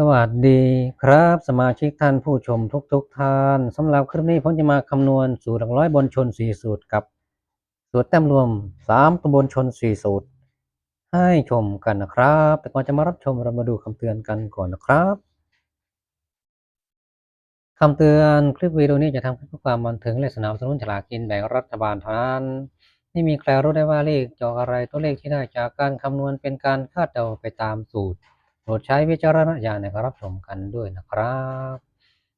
สวัสดีครับ สมาชิกท่านผู้ชมทุกทุกๆท่านสำหรับคลิปนี้ผมจะมาคำนวณสูตรหลักร้อยบนชนสี่สูตรกับ สูตรแต้มรวมสามตำบลชนสี่สูตร ให้ชมกันนะครับ แต่ก่อนจะมารับชมเรามาดูคำเตือนกันก่อนนะครับคำเตือนคลิปวิดีโอนี้จะทำเพื่อความบันเทิงและสนับสนุนฉลากกินแบ่งรัฐบาลเท่านั้นไม่มีใครรู้ได้ว่าเลขจอกอะไรตัวเลขที่ได้จากการคำนวณเป็นการคาดเดาไปตามสูตร โปรดใช้วิจารณญาณในการรับชมกันด้วยนะครับ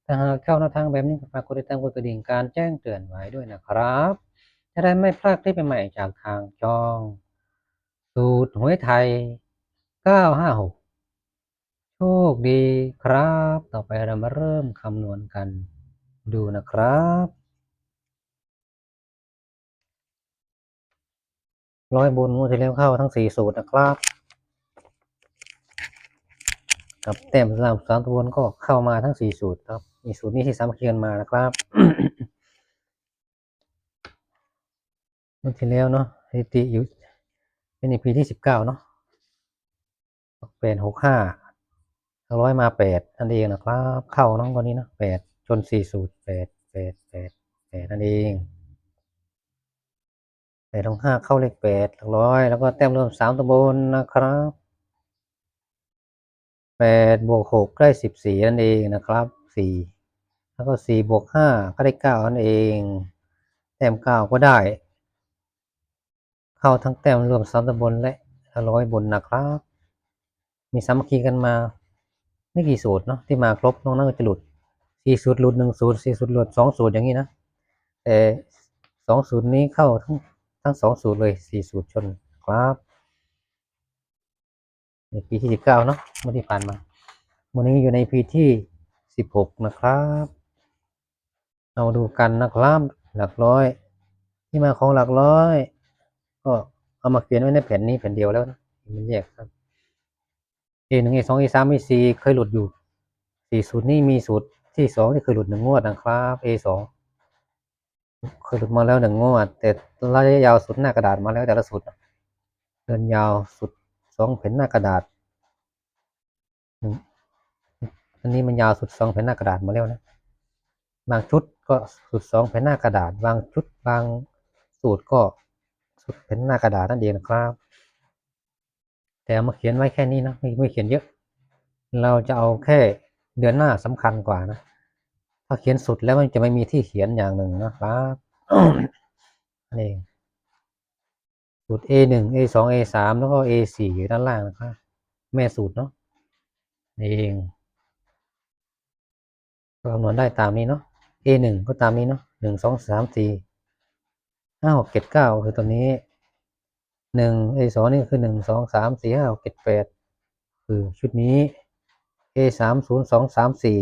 ถ้าหากเข้าแนวทางแบบนี้ฝากกดติดตามกดกระดิ่งการแจ้งเตือนไว้ด้วยนะครับ จะได้ไม่พลาดคลิปใหม่ๆจากทางช่อง สูตรหวยไทย 956 โชคดีครับ ต่อไปเรามาเริ่มคำนวณกันดูนะครับร้อยบนงวดที่แล้วเข้าทั้งสี่สูตรนะครับ กับแต้มสามสามตัวบนก็เข้ามาทั้งสี่สูตรครับ มีสูตรนี้ที่สามเคียนมานะครับงวดที่แล้วเนาะสถิติอยู่เป็นอีพีที่สิบเก้าเนาะเป็นหกห้าร้อยมาแปดนั่นเองนะครับ เข้าน้องคนนี้เนาะแปดชนสี่สูตรแปดแปดแปดแปดนั่นเองแปดลงห้าเข้าเลขแปดหลักร้อย แล้วก็แต้มรวมสามตัวบนนะครับ แปดบวกหกได้สิบสี่นั่นเองนะครับสี่แล้วก็สี่บวกห้าก็ได้เก้านั่นเอง แต้มเก้าก็ได้ เข้าทั้งแต้มรวมสามตัวบนและร้อยบนนะครับ มีสามัคคีกันมาไม่กี่สูตรเนาะที่มาครบน้องนั่นก็จะหลุดสี่สูตรหลุดหนึ่งสูตรสี่สูตรหลุดสองสูตรอย่างนี้นะแต่สองสูตรนี้เข้าทั้งทั้งสองสูตรเลยสี่สูตรชนครับ ในปีที่สิบเก้าเนาะเมื่อที่ผ่านมาวันนี้อยู่ในปีที่สิบหกนะครับ เราดูกันนะครับหลักร้อย ที่มาของหลักร้อย ก็เอามาเขียนไว้ในแผ่นนี้แผ่นเดียวแล้วนะมันแยกครับ A หนึ่ง A สอง A สาม A สี่เคยหลุดอยู่สี่สูตรนี้มีสูตรที่สองที่เคยหลุดหนึ่งงวดนะครับ A สองเคยหลุดมาแล้วหนึ่งงวด แต่ระยะยาวสุดหน้ากระดาษมาแล้วแต่ละสูตรเดินยาวสุด สองแผ่นหน้ากระดาษอันนี้มันยาวสุดสองแผ่นหน้ากระดาษมาแล้วนะ บางชุดก็สุดสองแผ่นหน้ากระดาษ บางชุดบางสูตรก็สุดแผ่นหน้ากระดาษนั่นเองนะครับ แต่มาเขียนไว้แค่นี้นะไม่ไม่เขียนเยอะ เราจะเอาแค่เดือนหน้าสำคัญกว่านะ ถ้าเขียนสุดแล้วมันจะไม่มีที่เขียนอย่างหนึ่งนะครับอันเอง สูตร A หนึ่ง A สอง A สามแล้วก็ A สี่อยู่ด้านล่างนะครับ แม่สูตรเนาะเองก็คำนวณได้ตามนี้เนาะ A หนึ่งก็ตามนี้เนาะหนึ่งสองสามสี่ห้าหกเจ็ดเก้าคือตัวนี้หนึ่ง A สองนี่คือหนึ่งสองสามสี่ห้าหกเจ็ดแปดคือชุดนี้ A สามศูนย์สองสามสี่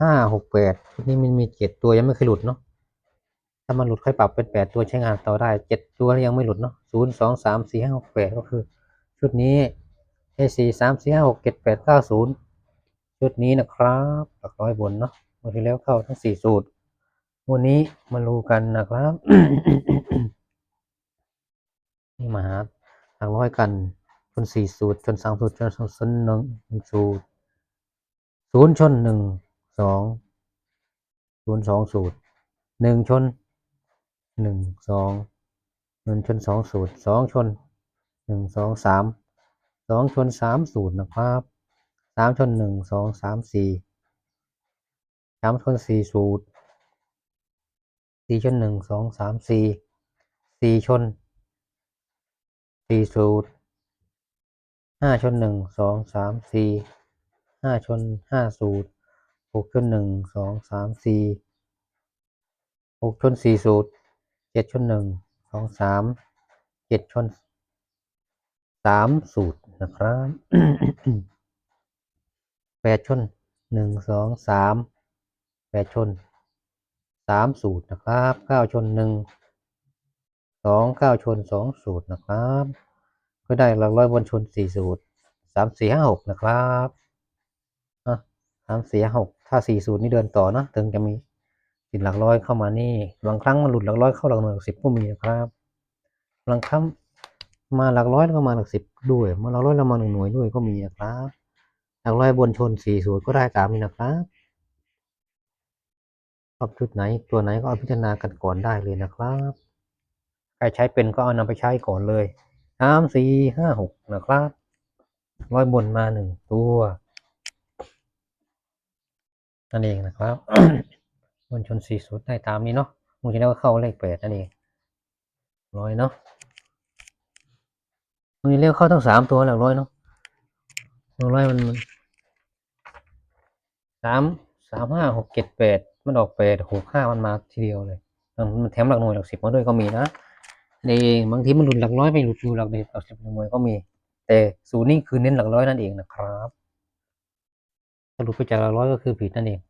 ห้าหกแปดชุดนี้มันมีเจ็ดตัวยังไม่เคยหลุดเนาะามันหลุดค่อยปรับเป็นแปดตัวใช้งานต่อได้เจ็ดตัวยังไม่หลุดเนาะศูนย์สองสามสี่ห้าหกแปดก็คือ ชุดนี้ A สี่สามสี่ห้าหกเจ็ดแปดเก้าศูนย์ชุดนี้นะครับหลักร้อยบนเนาะวันที่แล้วเข้าทั้งสี่สูตร วันนี้มาดูกันนะครับนี่มาหาหลักร้อยกันชนสี่สูตรชนสามสูตรชนสองชนหนึ่งหนึ่งสูตรศูนย์ชนหนึ่งสองศูนย์สองสูตรหนึ่งชน หนึ่งสองหนึ่งชนสองสูตรสองชนหนึ่งสองสามสองชนสามสูตรนะครับสามชนหนึ่งสองสามสี่สามชนสี่สูตรสี่ชนหนึ่งสองสามสี่สี่ชนสี่สูตรห้าชนหนึ่งสองสามสี่ห้าชนห้าสูตรหกชนหนึ่งสองสามสี่หกชนสี่สูตร เจ็ดชนหนึ่งสองสามเจ็ดชนสามสูตรนะครับแปดชนหนึ่งสองสามแปดชนสามสูตรนะครับเก้าชนหนึ่งสองเก้าชนสองสูตรนะครับก็ได้หลักร้อยบนชนสี่สูตรสามสี่ห้าหกนะครับสามสี่ห้าหกถ้าสี่สูตรนี่เดินต่อนะถึงจะมี ติดหลักร้อยเข้ามานี่ บางครั้งมันหลุดหลักร้อยเข้าหลักหน่วยหลักสิบก็มีนะครับบางครั้งมาหลักร้อยแล้วก็มาหลักสิบด้วย มาหลักร้อยแล้วมาหนึ่งหน่วยด้วยก็มีนะครับ หลักร้อยบนชนสี่สูตรก็ได้ตามนี้นะครับชอบชุดไหนตัวไหนก็เอาพิจารณากันก่อนได้เลยนะครับใครใช้เป็นก็เอานำไปใช้ก่อนเลยสามสี่ห้าหกนะครับร้อยบนมาหนึ่งตัวนั่นเองนะครับ บนชนสี่สูตรได้ตามนี้เนาะมูจะได้ว่าเข้าเลขแปดนั่นเองร้อยเนาะมูจะเรียกเข้าทั้งสามตัวหลักร้อยเนาะหลักร้อยมันสามสามห้าหกเจ็ดแปดมันออกแปดหกห้ามันมาทีเดียวเลยมันแถมหลักหน่วยหลักสิบมาด้วยก็มีนะนี่บางทีมันหลุดหลักร้อยไปหลุดอยู่หลักเดียวหลักสิบหลักหน่วยก็มี แต่ศูนย์นี่คือเน้นหลักร้อยนั่นเองนะครับสรุปไปจากหลักร้อยก็คือผิดนั่นเอง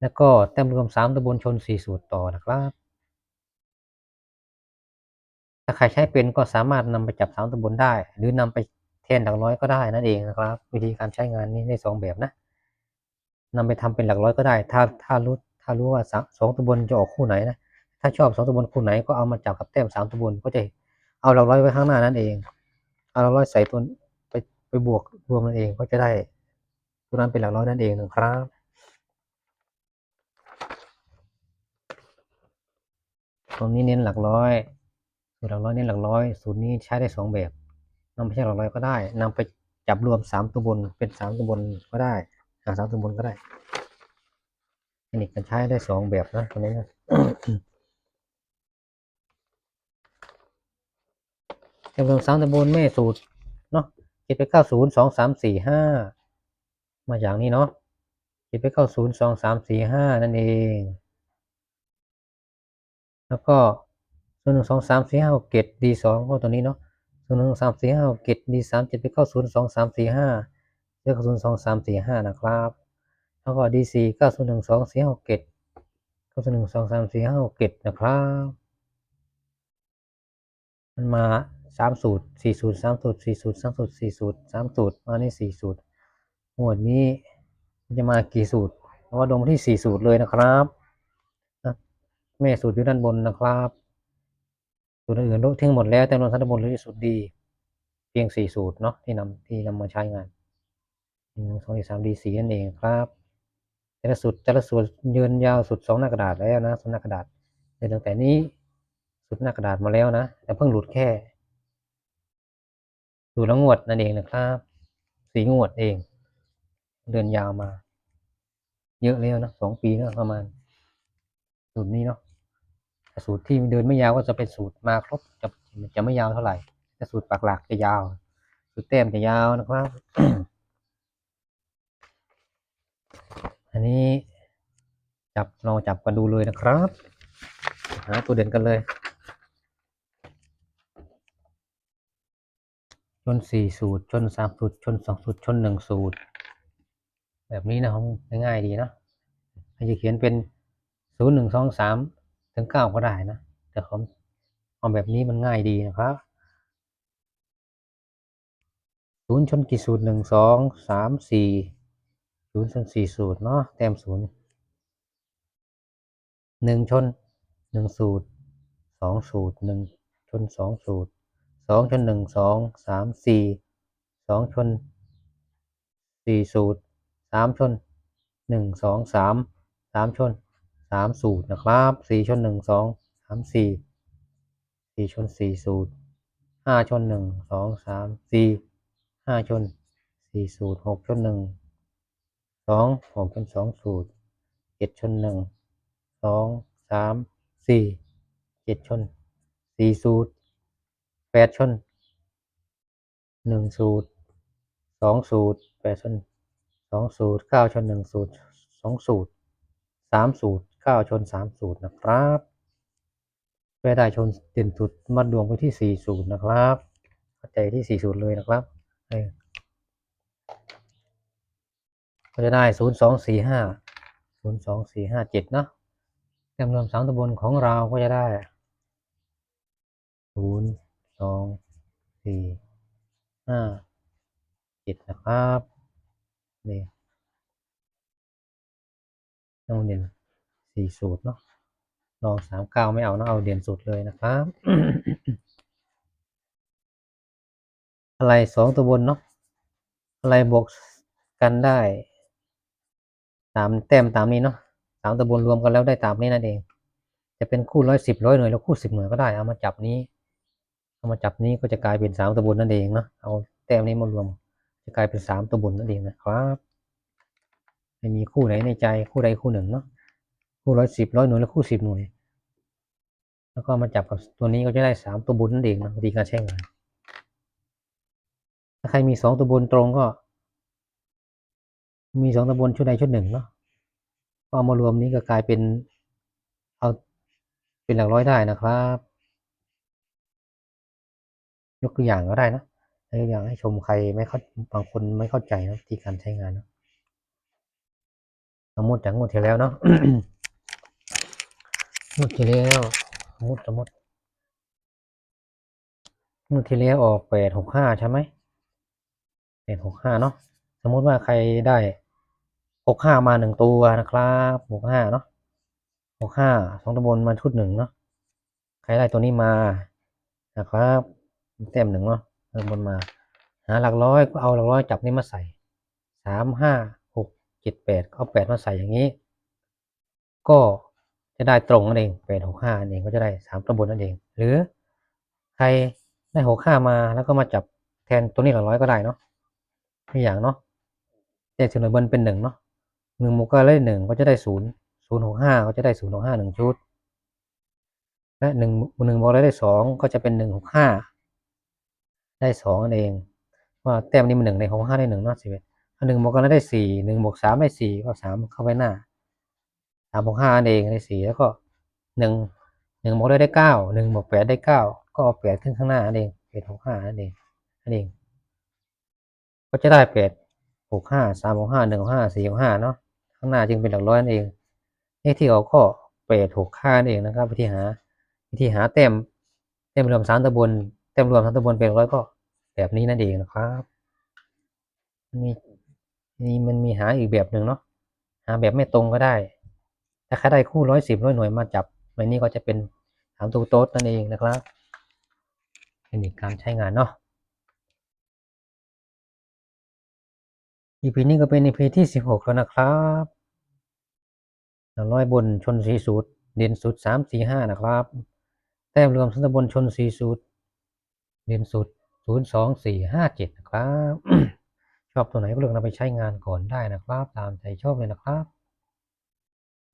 แล้วก็แต้มรวมสามตำบลชนสี่สูตรต่อนะครับ ถ้าใครใช้เป็นก็สามารถนำไปจับสามตำบลได้ หรือนำไปแทนหลักร้อยก็ได้นั่นเองนะครับ วิธีการใช้งานนี้ได้สองแบบนะนำไปทำเป็นหลักร้อยก็ได้ ถ้าถ้ารู้ถ้ารู้ว่าสามสองตำบลจะออกคู่ไหนนะ ถ้าชอบสองตำบลคู่ไหนก็เอามาจับกับแต้มสามตำบลก็จะเอาหลักร้อยไว้ข้างหน้านั่นเอง เอาหลักร้อยใส่ตัวไปไปบวกรวมนั่นเองก็จะได้ตัวนั้นเป็นหลักร้อยนั่นเองนะครับ ตรงนี้เน้นหลักร้อยสูตรหลักร้อยเน้นหลักร้อย สูตรนี้ใช้ได้สองแบบนำไปใช้หลักร้อยก็ได้นำไปจับรวมสามตัวบนเป็นสามตัวบนก็ได้หาสามตัวบนก็ได้อันนี้กันใช้ได้สองแบบนะตรงนี้นะจำนวนสามตำบลแม่สูตรเนาะเจ็ดไปเก้าศูนย์สองสามสี่ห้ามาอย่างนี้เนาะเจ็ดไปเก้าศูนย์สองสามสี่ห้านั่นเอง แล้วก็ศูนย์หนึ่งสองสามสี่ห้าหกเจ็ดดีสองก็ตัวนี้เนาะศูนย์หนึ่งสามสี่ห้าหกเจ็ดดีสามเจ็ดไปเก้าศูนย์สองสามสี่ห้าเลือกศูนย์สองสามสี่ห้านะครับ แล้วก็ดีสี่เก้าศูนย์หนึ่งสองสี่ห้าหกเจ็ดเก้าศูนย์หนึ่งสองสามสี่ห้าหกเจ็ดนะครับ มันมาสามสูตรสี่สูตรสามสูตรสี่สูตรสามสูตรสี่สูตรสามสูตรมาในสี่สูตรหมวดนี้จะมากี่สูตรเพราะว่าลงที่สี่สูตรเลยนะครับ แม่สูตรอยู่ด้านบนนะครับ สูตรอื่นๆลดทิ้งหมดแล้วแต่รวมทั้งบนเหลือสูตรดี เพียงสี่สูตรเนาะที่นำที่นำมาใช้งานหนึ่งสองสามดีสี่นั่นเองครับแต่ละสูตรแต่ละสูตรยืนยาวสุดสองหน้ากระดาษแล้วนะสองหน้ากระดาษเดินตั้งแต่นี้สุดหน้ากระดาษมาแล้วนะแต่เพิ่งหลุดแค่ดูแล้วงวดนั่นเองนะครับสีงวดเอง เดินยาวมา เยอะแล้วนะสองปีแล้วประมาณสูตรนี้เนาะ สูตรที่เดินไม่ยาวก็จะเป็นสูตรมาครบจะจะไม่ยาวเท่าไหร่แต่สูตรปักหลักจะยาว สูตรแต้มจะยาวนะครับ อันนี้จับลองจับกันดูเลยนะครับหาตัวเด่นกันเลยชนสี่สูตรชนสามสูตรชนสองสูตรชนหนึ่งสูตร แบบนี้นะครับง่ายๆดีนะอาจจะเขียนเป็นศูนย์หนึ่งสองสาม ถึงเก้าก็ได้นะ แต่ผมเอาแบบนี้มันง่ายดีนะครับศูนย์ชนกี่สูตรหนึ่งสองสามสี่ศูนย์ชนสี่สูตรเนาะแต้มศูนย์หนึ่งชนหนึ่งสูตรสองสูตรหนึ่งชนสองสูตรสองชนหนึ่งสองสามสี่สองชนสี่สูตรสามชนหนึ่งสองสามสามชน สามสูตรนะครับสี่ชนหนึ่งสองสามสี่สี่ชนสี่สูตรห้าชนหนึ่งสองสามสี่ห้าชนสี่สูตรหกชนหนึ่งสองหกชนสองสูตรเจ็ดชนหนึ่งสองสามสี่เจ็ดชนสี่สูตรแปดชนหนึ่งสูตรสองสูตรแปดชนสองสูตรเก้าชนหนึ่งสูตรสองสูตรสามสูตร เก้าชนสามสูตรนะครับเพื่อได้ชนเด่นสุดมัดวมไปที่สี่สูตรนะครับเข้าใจที่สี่สูตรเลยนะครับเออก็จะได้ศูนย์สองสี่ห้าศูนย์สองสี่ห้าเจ็ดเนาะจำนวนสามตำบลของเราก็จะได้ศูนย์สองสี่ห้าเจ็ดนะครับ นี่ต้องเด่น สี่สูตรเนาะลองสามเก้าไม่เอาเนาะเอาเด่นสุดเลยนะครับ อะไรสองตัวบนเนาะอะไรบวกกันได้ตามแต้มตามนี้เนาะสามตัวบนรวมกันแล้วได้ตามนี้นั่นเอง จะเป็นคู่ร้อยสิบร้อยหน่วยแล้วคู่สิบหน่วยก็ได้เอามาจับนี้เอามาจับนี้ก็จะกลายเป็นสามตัวบนนั่นเองเนาะเอาแต้มนี้มารวม จะกลายเป็นสามตัวบนนั่นเองนะครับไม่มีคู่ไหนในใจคู่ใดคู่หนึ่งเนาะ คู่ร้อยสิบร้อยหน่วยแล้วคู่สิบหน่วย แล้วก็มาจับกับตัวนี้ก็จะได้สามตัวบนนั่นเองนะวิธีการใช้งานถ้าใครมีสองตัวบนตรงก็ มีสองตัวบนชุดใดชุดหนึ่งเนาะก็เอมารวมนี้ก็กลายเป็นเอาเป็นหลักร้อยได้นะครับ ยกตัวอย่างก็ได้นะยกตัวอย่างให้ชมใครไม่เข้าบางคนไม่เข้าใจนะวิธีการใช้งานนะสมมติจากงวดที่แล้วเนาะ งวดที่แล้วสมมติสมมติงวดที่แล้วออกแปดหกห้าใช่ไหมแปดหกห้าเนาะสมมติว่าใครได้หกห้ามาหนึ่งตัวนะครับหกห้าเนาะหกห้าสองตัวบนมาชุดหนึ่งเนาะใครได้ตัวนี้มานะครับเต็มหนึ่งเนาะตัวบนมา หาหลักร้อยก็เอาหลักร้อยจับนี้มาใส่สามห้าหกเจ็ดแปดเอาแปดมาใส่อย่างนี้ ก็ จะได้ตรงนั่นเองแปดหกห้านั่นเองก็จะได้สามตัวบนนั่นเอง หรือใครได้หกห้ามาแล้วก็มาจับแทนตัวนี้หลักร้อยก็ได้เนาะตัวอย่างเนาะแต่ส่วนบนเป็นหนึ่งเนาะหนึ่งมวกก็ได้หนึ่งก็จะได้ศูนย์ศูนย์หกห้าก็จะได้ศูนย์หกห้าหนึ่งชุด และหนึ่งหนึ่งบวกแล้วได้สองก็จะเป็นหนึ่งหกห้าได้สองนั่นเองว่าแต้มนี้มันหนึ่งในหกห้าได้หนึ่งเนาะสิบเอ็ดหนึ่งบวกกันแล้วได้สี่หนึ่งบวกสามได้สี่ก็สามเข้าไปหน้าามบวกห้าเองได้สี่แล้วก็หนึ่งหนึ่งบวกได้ได้เก้าหนึ่งบวกแปดได้เก้าก็เอาแปดขึ้นข้างหน้านั่นเองแปดหกห้านั่นเองนั่นเอง ก็จะได้แปดหกห้าสามหกห้าหนึ่งห้าสี่หกห้าเนาะข้างหน้าจึงเป็นหลักร้อยนั่นเองเลขที่ออกก็แปดหกห้านั่นเองนะครับวิธีหาวิธีหาแต้มแต้มรวมสามตะบนแต้มรวมสามตะบนเป็นร้อยก็แบบนี้นั่นเองนะครับมันมีนี่มันมีหาอีกแบบหนึ่งเนาะหาแบบไม่ตรงก็ได้ ถ้าใครได้คู่ร้อยสิบร้อยหน่วยมาจับในนี้ก็จะเป็นสามตัวโต๊ดนั่นเองนะครับเป็นอีกการใช้งานเนาะ EP นี้ก็เป็น EP ที่สิบหกแล้วนะครับหน่งร้อยบนชนสีสูตร เด่นสุดสามสี่ห้านะครับ แต้มรวมสันตบนชนสีสูตร เด่นสุดศูนย์สองสี่ห้าเจ็ดนะครับ ชอบตัวไหนก็เลือกนำไปใช้งานก่อนได้นะครับ ตามใจชอบเลยนะครับ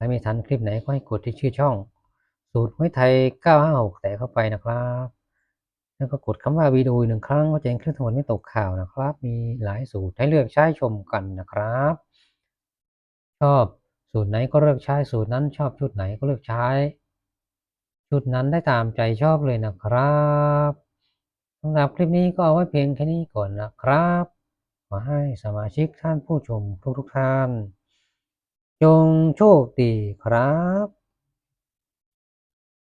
าไม่ทันคลิปไหนก็ให้กดที่ชื่อช่อง สูตรไว้ไทย 956 แต่เข้าไปนะครับ แล้วก็กดคำว่าวิดีโออีกหนึ่งครั้งก็จะเห็นคลิปทั้งหมดไม่ตกข่าวนะครับ มีหลายสูตรให้เลือกใช้ชมกันนะครับ ชอบสูตรไหนก็เลือกใช้สูตรนั้นชอบชุดไหนก็เลือกใช้ชุดนั้นได้ตามใจชอบเลยนะครับสำหรับคลิปนี้ก็เอาไว้เพียงแค่นี้ก่อนนะครับ ขอให้สมาชิกท่านผู้ชมทุกทุกท่าน จงโชคดีครับ